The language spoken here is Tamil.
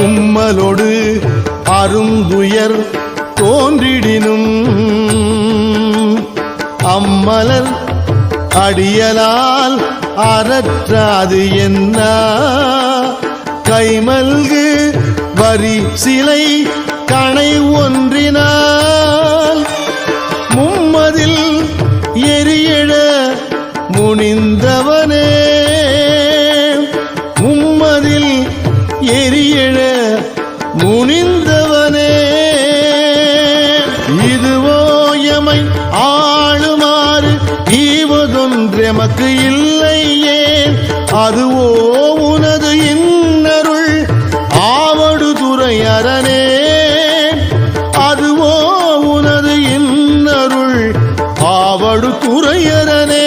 தும்மலோடு அருந்துயர் தோன்றிடினும். அம்மலர் அடியலால் அறற்றாது என்ன? கைமல்கு வரி சிலை கணை ஒன்றினால். மும்மதில் எரியழ முனிந்தவனே. மும்மதில் எரியழ முனிந்தவனே இதுவோ எமை ஆளுமாறு ஈவதொன்றெமக்கு இல்லை ஏன்? அதுவோ உனது இன்னருள் ஆவடு துறை அரணே அதுவோ உனது இன்னருள் ஆவடு துறையரனே.